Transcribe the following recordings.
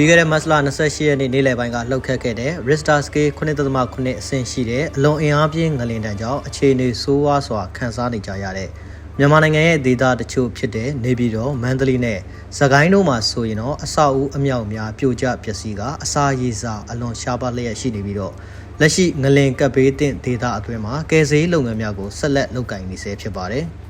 ပြီးခဲ့တဲ့မတ်လ28ရက်နေ့နေ့လယ်ပိုင်းကလှုပ်ခတ်ခဲ့တဲ့ Richter scale 9.9အဆင့်ရှိတဲ့အလွန်အင်အားပြင်းငလင်တန်းကြောင့်အခြေအနေဆိုးဝါးစွာခန်းစားနေကြရတဲ့မြန်မာနိုင်ငံရဲ့ဒေသတချို့ဖြစ်တဲ့နေပြည်တော်မန္တလေးနဲ့စကိုင်းတို့မှာဆိုရင်တော့အဆောက်အဦအမြောက်အများပြိုကျပျက်စီးကအစာရေစာအလွန်ရှားပါလျက်ရှိနေပြီးတော့လက်ရှိငလင်ကပ်ဘေးတင့်ဒေသအတွင်းမှာကယ်ဆယ်ရေးလုပ်ငန်းများကိုဆက်လက်လုပ်ကိုင်နေဆဲဖြစ်ပါတယ်။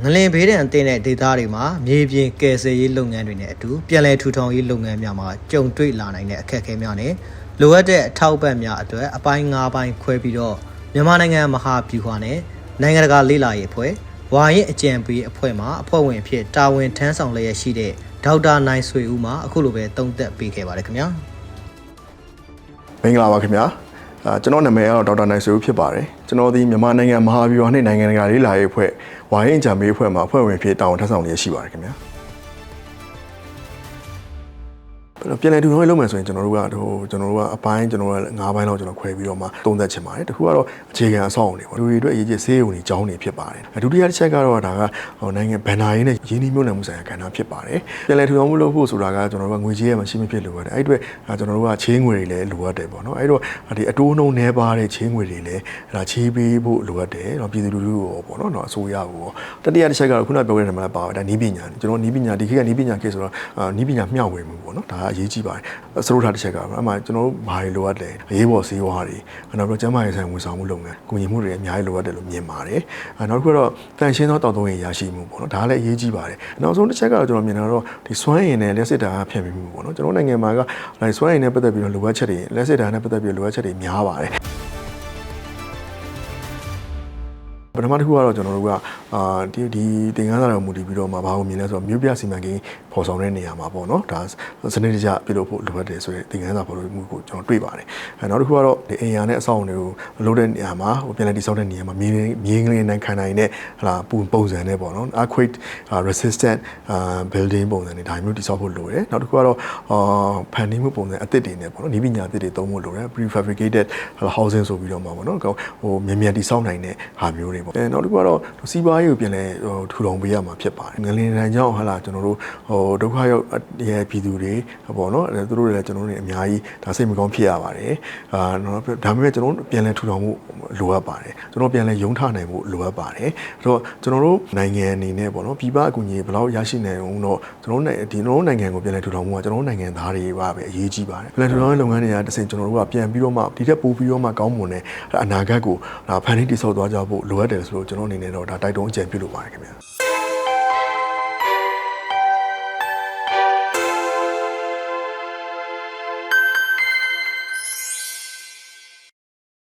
ငလင်ဘေးဒဏ်အသင့်တဲ့ဒေသတွေမှာမြေပြင်ကယ်ဆယ်ရေးလုပ်ငန်းတွေနဲ့အတူပြည်내ထူထောင်ရေးလုပ်ငန်းများမှာကြုံတွေ့လာနိုင်တဲ့အခက်အခဲများနဲ့လိုအပ်တဲ့အထောက်အပံ့များအတွက်အပိုင်း၅ပိုင်းခွဲပြီးတော့မြန်မာနိုင်ငံမဟာဗျူဟာနဲ့နိုင်ငံတကာလေ့လာရေးအဖွဲ့ဝါရင်အကြံပေးအဖွဲ့မှအဖွဲ့ဝင်အဖြစ်တာဝန်ထမ်းဆောင်လျက်ရှိတဲ့ဒေါက်တာနိုင်ဆွေဦးမှအခုလိုပဲတုံ့သက်ပေးခဲ့ပါတယ်ခင်ဗျာမင်္ဂလာပါခင်ဗျာ အာကျွန်တော်နာမည်ကတော့ဒေါက်တာနိုင်ဆွေဦးဖြစ်ပါတယ်ကျွန်တော်ဒီမြန်မာနိုင်ငံမဟာဗျူဟာနှင့်နိုင်ငံတကာရေးလာရေးအဖွဲ့ဝိုင်းအင်ဂျာမေးအဖွဲ့မှာအဖွဲ့ဝင်ဖြစ်တာဝန်ထမ်းဆောင်လျက်ရှိပါတယ်ခင်ဗျာ ပြန်လည်ထူထောင်ရေးလုပ်မယ်ဆိုရင်ကျွန်တော်တို့ကဟိုကျွန်တော်တို့ကအပိုင်းကျွန်တော်တို့က၅ပိုင်းလောက်ကျွန်တော်ခွဲပြီးတော့မှသုံးသက်ချင်ပါတယ်တခုကတော့အခြေခံအဆောက်အုံတွေပေါ့လူတွေအတွက်အရေးကြီးဆေးရုံတွေကျောင်းတွေဖြစ်ပါတယ်ဒုတိယတစ်ချက်ကတော့ဒါကဟိုနိုင်ငံဗန်နာရေးနဲ့ရင်းနှီးမြှုပ်နှံမှုဆိုင်ရာကဏ္ဍဖြစ်ပါတယ်ပြန်လည်ထူထောင်မှုလုပ်ဖို့ဆိုတာကကျွန်တော်တို့ကငွေကြေးရမှရှိမဖြစ်လိုရတယ်အဲ့ဒီအတွက်ကျွန်တော်တို့ကချေးငွေတွေလည်းလိုအပ်တယ်ပေါ့နော်အဲ့တော့ဒီအတိုးနှုန်းနှဲပါတဲ့ချေးငွေတွေလည်းဒါချေးပေးဖို့လိုအပ်တယ်တော့ပြည်သူလူထုကိုပေါ့နော်တော့အစိုးရကိုတတိယတစ်ချက်ကတော့ခုနပြောခဲ့တဲ့မှာလည်းပါပါတယ်ဒါနီးပညာကျွန်တော်နီးပညာဒီခေတ်ကနီးပညာခေတ်ဆိုတော့နီးပညာမျှဝေမှုပေါ့နော်ဒါကအရေးကြီးပါတယ်စရုပ်ထားတစ်ချက်ကတော့အမှကျွန်တော်တို့ဘာတွေလိုအပ်လဲအရေးပေါ်ဈေးဝါးတွေနောက်ပြီးကျန်းမာရေးဆိုင်ဝန်ဆောင်မှုလုပ်ငန်းကုညီမှုတွေအများကြီးလိုအပ်တယ်လို့မြင်ပါတယ်နောက်တစ်ခုကတော့တန်ရှင်းသောတောက်သုံးရေးရရှိမှုပေါ့နော်ဒါလည်းအရေးကြီးပါတယ်နောက်ဆုံးတစ်ချက်ကတော့ကျွန်တော်မြင်တာတော့ဒီစွမ်းရည်နဲ့လက်စစ်တာဖြန့်ပြီးမှုပေါ့နော်ကျွန်တော်နိုင်ငံမှာကဒီစွမ်းရည်နဲ့ပတ်သက်ပြီးတော့လိုအပ်ချက်တွေလက်စစ်တာနဲ့ပတ်သက်ပြီးလိုအပ်ချက်တွေများပါတယ် ပထမတစ်ခုကတော့ကျွန်တော်တို့ကအာဒီဒီသင်ခန်းစာတော်မူတည်ပြီးတော့မှဘာကိုမြင်လဲဆိုတော့မြို့ပြစီမံကိန်းပေါ်ဆောင်တဲ့နေရာမှာပေါ့နော်ဒါစနစ်တကျပြုလုပ်ဖို့လိုအပ်တယ်ဆိုတဲ့သင်ခန်းစာပေါ်လို့မှုကိုကျွန်တော်တွေ့ပါတယ်အဲနောက်တစ်ခုကတော့ဒီအင်ယာနဲ့အဆောက်အုံတွေကိုလုပ်တဲ့နေရာမှာဟိုပြန်လည်တည်ဆောက်တဲ့နေရာမှာမြေမြေငလင်းနိုင်ခံနိုင်တဲ့ဟလာပုံပုံစံနဲ့ပေါ့နော် earthquake resistant building ပုံစံတွေဒါမျိုးတည်ဆောက်ဖို့လိုတယ်နောက်တစ်ခုကတော့အာဖန်တီးမှုပုံစံအသစ်တွေနဲ့ပေါ့နော်ဤပညာအသစ်တွေသုံးဖို့လိုတယ် prefabricated housing ဆိုပြီးတော့မှာပေါ့နော်ဟိုမြန်မြန်တည်ဆောက်နိုင်တဲ့ဟာမျိုးတွေပေါ့အဲနောက်တစ်ခုကတော့စီးပွားရေးကိုပြန်လဲဟိုထူထောင်ပေးရမှာဖြစ်ပါတယ်ငလင်တန်းကြောင့်ဟာလာကျွန်တော်တို့ဟိုဒုက္ခရောက်ရဲ့ပြည်သူတွေပေါ့နော်သူတို့တွေလည်းကျွန်တော်တို့တွေအများကြီးဒါစိတ်မကောင်းဖြစ်ရပါတယ်အာနော်ဒါပေမဲ့ကျွန်တော်တို့ပြန်လဲထူထောင်မှုလိုအပ်ပါတယ်ကျွန်တော်ပြန်လဲယုံထနိုင်ဖို့လိုအပ်ပါတယ်အဲ့တော့ကျွန်တော်တို့နိုင်ငံအနေနဲ့ပေါ့နော်ပြည်ပအကူအညီဘယ်လောက်ရရှိနိုင်အောင်တော့ကျွန်တော်တို့ဒီကျွန်တော်တို့နိုင်ငံကိုပြန်လဲထူထောင်မှုကကျွန်တော်တို့နိုင်ငံသားတွေပါပဲအရေးကြီးပါတယ်ပြန်လဲထူထောင်ရေးလုပ်ငန်းတွေကတစ်ဆင့်ကျွန်တော်တို့ကပြန်ပြီးတော့မှဒီထက်ပိုပြီးတော့မှကောင်းမွန်တဲ့အနာဂတ်ကိုဒါဖန်တီးတည်ဆောက်သွားကြဖို့လိုအပ်တယ်ဆိုလို့ကျွန်တော်အနေနဲ့တော့ဒါတိုက်တွန်းအကြံပြုလိုပါတယ်ခင်ဗျာ